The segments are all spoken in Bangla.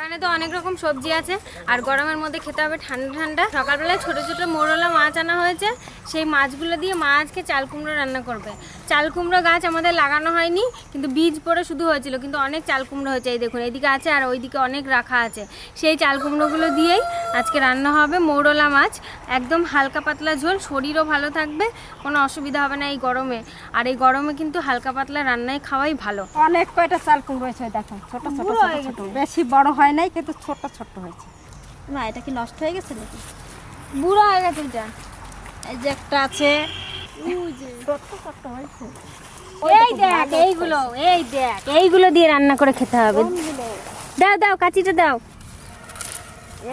বাগানে তো অনেক রকম সবজি আছে আর গরমের মধ্যে খেতে হবে ঠান্ডা ঠান্ডা। সকালবেলায় ছোট ছোট মোরলা মাছ আনা হয়েছে সেই মাছগুলো দিয়ে মা আজকে চাল কুমড়ো রান্না করবে। চাল কুমড়ো গাছ আমাদের লাগানো হয়নি কিন্তু বীজ পড়ে শুধু হয়েছিল কিন্তু অনেক চাল কুমড়ো হয়েছে এই দেখুন এইদিকে আছে আর ওইদিকে অনেক রাখা আছে। সেই চাল কুমড়োগুলো দিয়েই আজকে রান্না হবে মৌরলা মাছ। একদম হালকা পাতলা ঝোল শরীরও ভালো থাকবে কোনো অসুবিধা হবে না এই গরমে। আর এই গরমে কিন্তু হালকা পাতলা রান্নায় খাওয়াই ভালো। অনেক কয়টা চাল কুমড়ো হয়েছে দেখো ছোট ছোট বেশি বড় হয় নাই কিন্তু ছোট্ট ছোট হয়েছে। না এটা কি নষ্ট হয়ে গেছে নাকি? বুড়ো হয়ে গেছে এটা। এই যে একটা আছে। এই দেখ এইগুলো এই দেখ এইগুলো দিয়ে রান্না করে খেতে হবে। দাও দাও কাচিটা দাও।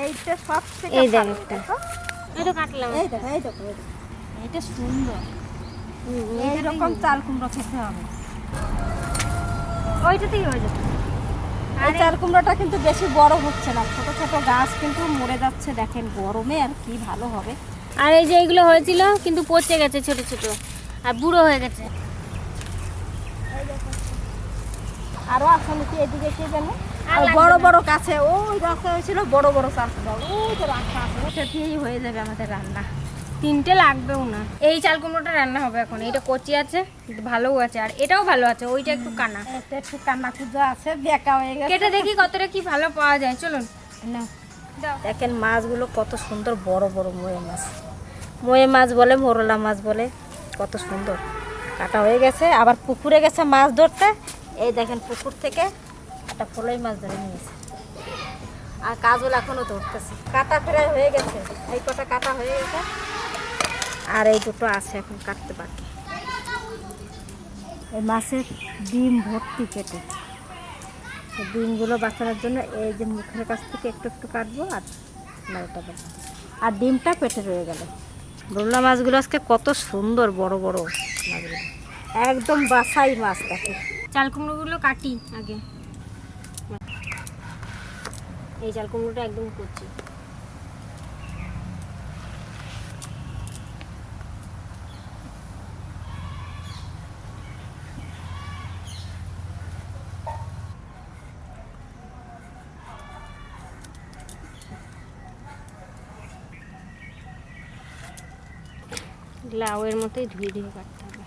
এইটা সব এই দেখ একটা। তো। কাটলাম এই দেখো এই দেখো এই দেখো। এটা সুন্দর। এইরকম চাল কুমড়ো খেতে হবে। ওইটাতেই হয়ে যাবে। এই চাল কুমড়োটা কিন্তু বেশি বড় হচ্ছে না ছোট ছোট গাছ কিন্তু মরে যাচ্ছে দেখেন গরমে আর কি ভালো হবে। আর এই যে এইগুলো হয়েছিল কিন্তু পচে গেছে ছোট ছোট আর বুড়ো হয়ে গেছে। আরও আছে নাকি এদিকে কে জানে? আর বড় বড় গাছে ওই গাছে হয়েছিল বড় বড় চাল কুমড়ো ওই যে রাখা আছে হয়ে যাবে আমাদের রান্না। তিনটে লাগবেও না। এই চাল কুমড়োটা রান্না হবে এখন। এটা কচি আছে ভালোও আছে আর এটাও ভালো আছে ওইটা একটু কানা। এটা একটু কান্না খুঁজো আছে বেকা হয়ে গেছে। কেটে দেখি কতটা কি ভালো পাওয়া যায় চলুন। দেখেন মাছগুলো কত সুন্দর বড় বড় ময়ে মাছ। ময়ে মাছ বলে মোরলা মাছ বলে কত সুন্দর। কাটা হয়ে গেছে আবার পুকুরে গেছে মাছ ধরতে। এই দেখেন পুকুর থেকে একটা ফলই মাছ ধরে নিয়েছে আর কাজল এখনও ধরতেছে। কাটা ফেরাই হয়ে গেছে এই কটা কাটা হয়ে গেছে। আর এই দুটো আছে এখন কাটতে বাকি। এই মাছের ডিম ভর্তি কেটে। ডিমগুলো বাঁচানোর জন্য এই যে মুখের কাছ থেকে একটু একটু কাটবো আর নাড়াটা দেবো আর ডিমটা পেটে রয়ে গেল। রোলা মাছগুলো আজকে কত সুন্দর বড় বড় মাছগুলো। একদম বাসাই মাছ দেখে। চাল কুমড়োগুলো কাটি আগে। এই চাল কুমড়োটা একদম কচি। লাউয়ের মতোই ধুয়ে ধুয়ে কাটতে হবে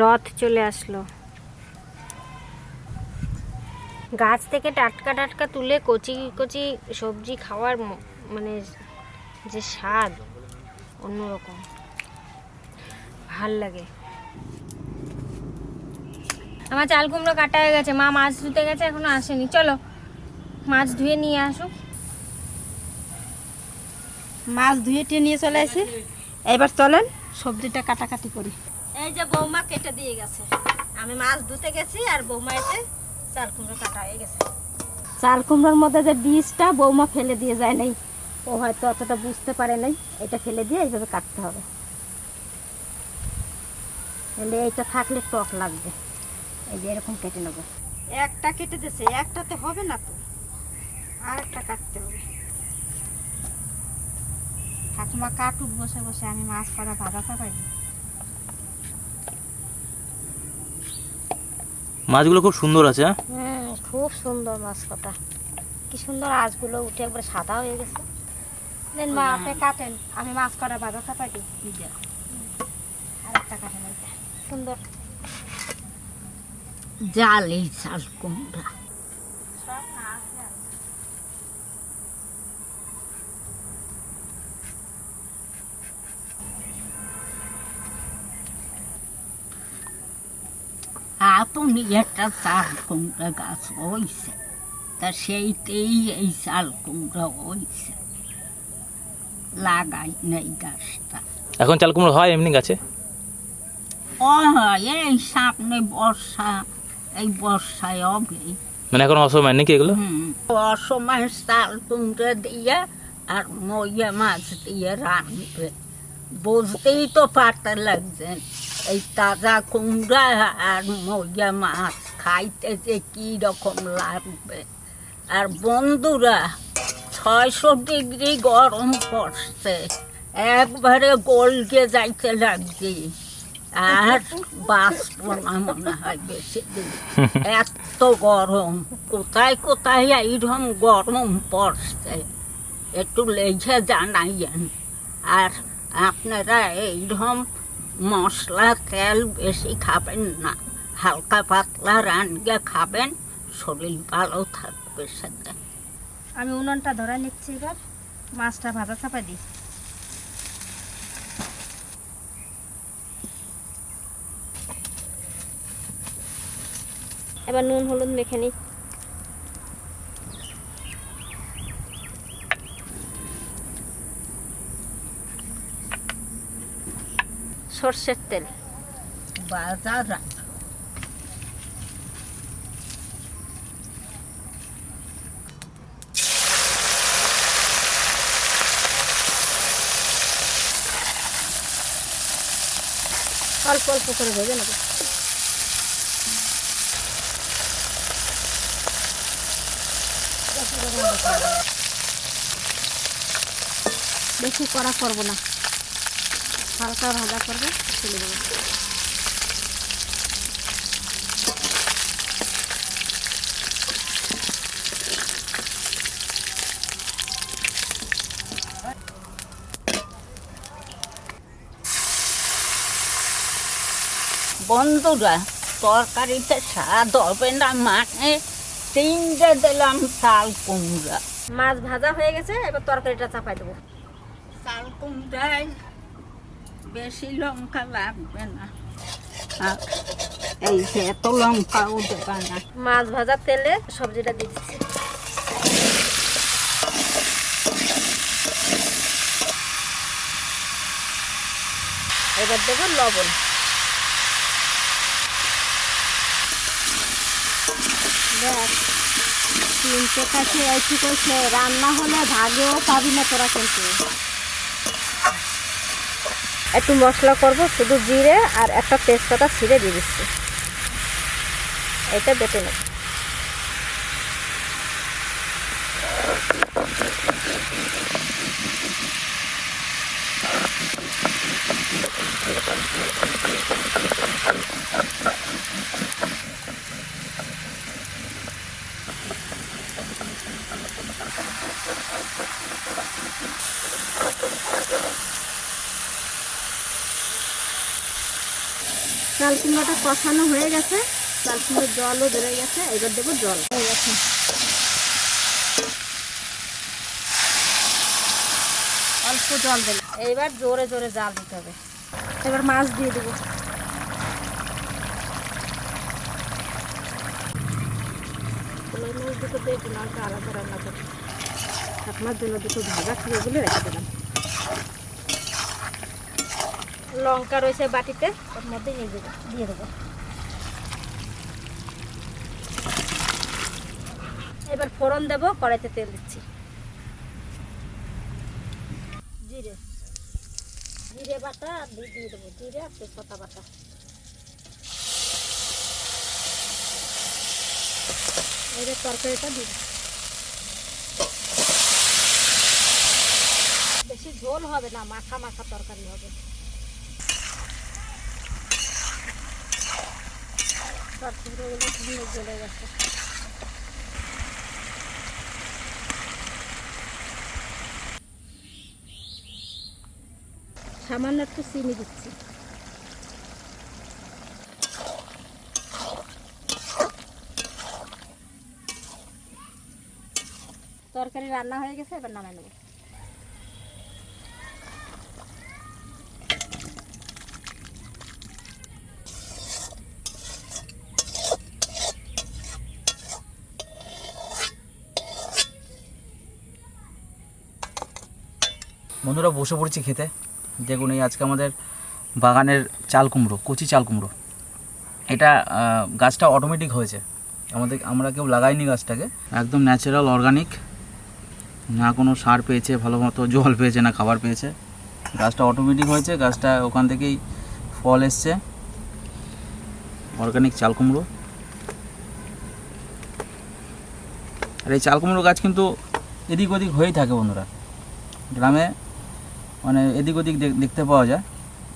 রথ চলে আসলো। গাছ থেকে টাটকা টাটকা তুলে কচি কচি সবজি খাওয়ার মানে যে স্বাদ অন্যরকম। ভালো লাগে। আমার চাল কুমড়ো কাটা হয়ে গেছে। মা মাছ ধুতে গেছে, এখনও আসেনি। চলো, মাছ ধুয়ে নিয়ে আসো মাছ ধুয়ে টিয়ে নিয়ে চলে আসি। এবার চলেন সবজিটা কাটাকাটি করি। এই যে বৌমা কেটে দিয়ে গেছে। আমি মাছ ধুতে গেছি আর বৌমা এসে চাল কুমড়ো কাটা হয়ে গেছে। চাল কুমড়োর মধ্যে যে বীজটা বৌমা ফেলে দিয়ে যায় নাই ও হয়তো অতটা বুঝতে পারে নাই এটা ফেলে দিয়ে এইভাবে কাটতে হবে। তাহলে এইটা থাকলে টক লাগবে। এই যে এরকম কেটে নেব। একটা কেটে দিয়েছে একটাতে হবে না তো। আর একটা কাটতে হবে। ঠাকুমা কাটুক বসে বসে আমি মাছ করা ভাজাতে পারি মাছগুলো খুব সুন্দর আছে হ্যাঁ? খুব সুন্দর মাছ কটা। কি সুন্দর আজগুলো উঠে একবারে সাদা হয়ে গেছে। দেন মা আপনি কাটেন আমি মাছ কটা বাজার চাপাই দিই আর একটা কাটেন সুন্দর। জাল এই চাল কুমড়া। আপনি একটা চাল কুমড়া গাছ হইছে তা সেইতেই এই চাল কুমড়া হইছে লাগাই নাই গাছটা এখন চাল কুমড়ো হয় এমনি গাছে ও এই সামনে বর্ষা এই বর্ষায় হবে মানে এখন অসময় নাকি এগুলো অসময় চাল কুমড়ে দিয়ে আর মইয়া মাছ দিয়ে রাঁধবে বুঝতেই তো পারতে লাগছেন এই তাজা কুমড়া আর মইয়া মাছ খাইতে যে কী রকম লাগবে আর বন্ধুরা ছয়শো ডিগ্রি গরম পড়ছে একবারে গলকে যাইতে লাগছে আর বাঁচব না মনে হয় বেশি দিন এত গরম কোথায় কোথায় এইরকম গরম পড়ছে একটু লেগে জানাইয়েন আর আপনারা এইরকম মশলা, তেল বেশি খাবেন না। হালকা পাতলা রান্না খাবেন, শরীর ভালো থাকবে সাথে। আমি উনুনটা ধরে নিচ্ছি এবার, মাছটা ভাজা চাপা দিই। এবার নুন, হলুদ মেখে নিই সর্ষের তেল। বাজার অল্প অল্প করে ভেজে নেব। বেশি কড়া করব না। হালকা ভাজা করব তুলে দেবো বন্ধুরা তরকারিতে স্বাদ হবে না মানে তিনটে দিলাম চাল কুমড়া। মাছ ভাজা হয়ে গেছে এবার তরকারিটা চাপাই দেবো। চাল কুমড়ায় বেশি লঙ্কা লাগবে না। এই যে এত লঙ্কাও দেবে না মাছ ভাজার তেলে সবজিটা দিচ্ছি। এবার দেবো লবণ। দেখ তিনটে কাছে করছে রান্না হলে ভাগেও পাবি না তোরা কিন্তু। একটু মশলা করব শুধু জিরে আর একটা তেজপাতা ছিঁড়ে দিয়ে দিচ্ছি। এটা বেটে নেব। চাল কুমড়োটা কষানো হয়ে গেছে। চাল কুমড়োর জলও বেড়ে গেছে এবার দেবো জল। হয়ে গেছে অল্প জল দেবো। এইবার জোরে জোরে জাল দিতে হবে। এবার মাছ দিয়ে দেবো। কলাই মাছ দুটো দিয়ে ডিমালটা আলাদা রান্না করব। আপনার জন্য দুটো ভাজা খেয়ে বলে রেখে দিলাম। লঙ্কা রয়েছে বাটিতে, ওর মধ্যে দিয়ে দেবো দিয়ে দেবো। এবার ফোড়ন দেবো, কড়াইতে তেল দিচ্ছি। জিরে জিরে বাটা, আর দিয়ে দেবো জিরে আর তেজপাতা বাটা। এবার তরকারিটা দেবো। বেশি ঝোল হবে না, মাখা মাখা তরকারি হবে। সামান্য একটু চিনি দিচ্ছি। তরকারি রান্না হয়ে গেছে এবার নামাই নেব। বন্ধুরা বসে পড়েছি খেতে। দেখুন এই আজকে আমাদের বাগানের চাল কুমড়ো কচি চাল কুমড়ো। এটা গাছটা অটোমেটিক হয়েছে। আমাদের আমরা কেউ লাগাইনি গাছটাকে। একদম ন্যাচারাল অর্গানিক না কোনো সার পেয়েছে ভালো মতো জল পেয়েছে না খাবার পেয়েছে। গাছটা অটোমেটিক হয়েছে গাছটা ওখান থেকেই ফল এসছে। অর্গানিক চাল কুমড়ো। আর এই চাল কুমড়ো গাছ কিন্তু এদিক ওদিক হয়েই থাকে বন্ধুরা। গ্রামে মানে এদিক ওদিক দেখ- দেখতে পাওয়া যায়।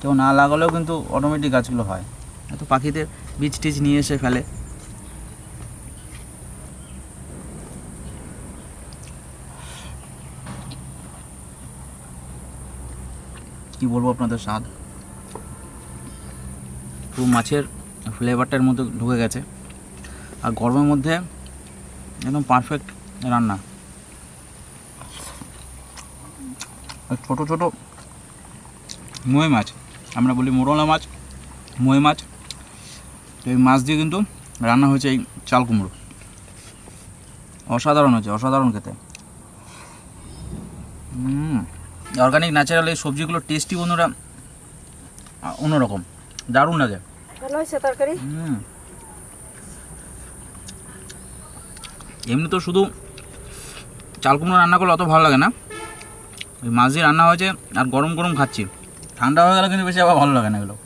কেউ না লাগালেও কিন্তু অটোমেটিক গাছগুলো হয়। এত পাখিদের বীজ টিজ নিয়ে এসে ফেলে। কি বলব আপনাদের স্বাদ? পুরো মাছের ফ্লেভারটার মধ্যে ঢুকে গেছে। আর গরমের মধ্যে একদম পারফেক্ট রান্না আর ছোটো ছোটো মই মাছ। আমরা বলি মোরলা মাছ মই মাছ। এই মাছ দিয়ে কিন্তু রান্না হয়েছে এই চাল কুমড়ো। অসাধারণ হয়েছে অসাধারণ খেতে। অর্গানিক ন্যাচারাল এই সবজিগুলোর টেস্টই বন্ধুরা অন্যরকম দারুণ লাগে। ভালো হয়েছে তরকারি? হুম। এমনি তো শুধু চাল কুমড়ো রান্না করলে অত ভালো লাগে না। ওই মাছ দিয়ে রান্না হয়েছে আর গরম গরম খাচ্ছি। ঠান্ডা হয়ে গেলে কিন্তু বেশি আবার ভালো লাগে না এগুলো।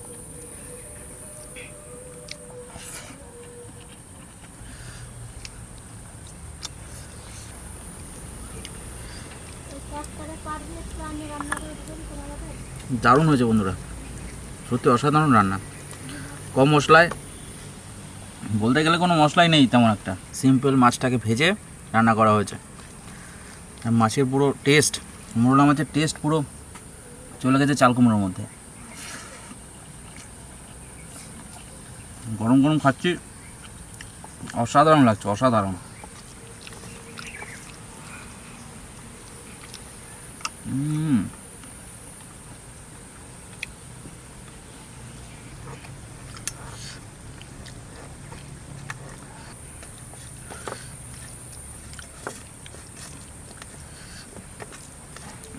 দারুণ হয়েছে বন্ধুরা। সত্যি অসাধারণ রান্না। কম মশলায়, বলতে গেলে কোনো মশলাই নেই তেমন একটা। সিম্পল মাছটাকে ভেজে রান্না করা হয়েছে। আর মাছের পুরো টেস্ট মোরলা মাছের টেস্ট পুরো চলে গেছে চাল কুমড়োর মধ্যে। গরম গরম খাচ্ছি, অসাধারণ লাগছে, অসাধারণ। হুম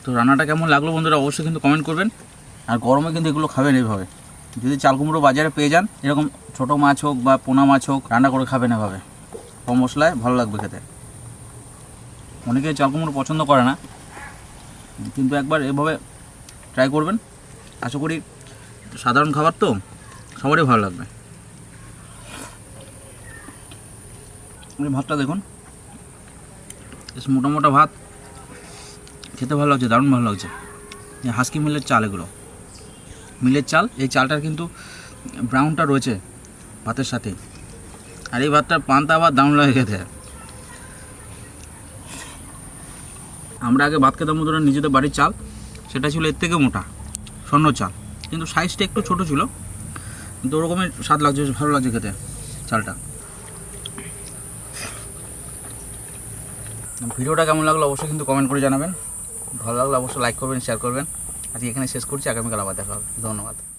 তো রান্নাটা কেমন লাগল বন্ধুরা অবশ্যই কিন্তু কমেন্ট করবেন। আর গরমে কিন্তু এগুলো খাবেন এইভাবে। যদি চাল কুমড়ো বাজারে পেয়ে যান, এরকম ছোটো মাছ হোক বা পোনা মাছ হোক, রান্না করে খাবেন এভাবে। কম মশলায় ভালো লাগবে খেতে। অনেকে চাল কুমড়ো পছন্দ করে না। কিন্তু একবার এভাবে ট্রাই করবেন। আশা করি সাধারণ খাবার তো সবারই ভালো লাগবে। ভাতটা দেখুন। মোটা মোটা ভাত। খেতে ভালো লাগছে, দারুণ ভালো লাগছে। হাস্কি মিলের চাল এগুলো। মিলের চাল, এই চালটার কিন্তু ব্রাউনটা রয়েছে ভাতের সাথে। আর এই ভাতটার পান্তা ভাত দারুণ লাগে খেতে। আমরা আগে ভাত খেতাম ধরুন নিজেদের বাড়ির চাল। সেটা ছিল এর থেকে মোটা, স্বর্ণ চাল। কিন্তু সাইজটা একটু ছোট ছিল। কিন্তু ওরকমই স্বাদ লাগছে ভালো লাগছে খেতে চালটা। ভিডিওটা কেমন লাগল অবশ্যই কিন্তু কমেন্ট করে জানাবেন। ভালো লাগলে অবশ্যই লাইক করবেন শেয়ার করবেন। আজকে এখানে শেষ করছি, আগামীকাল আবার দেখা হবে। ধন্যবাদ।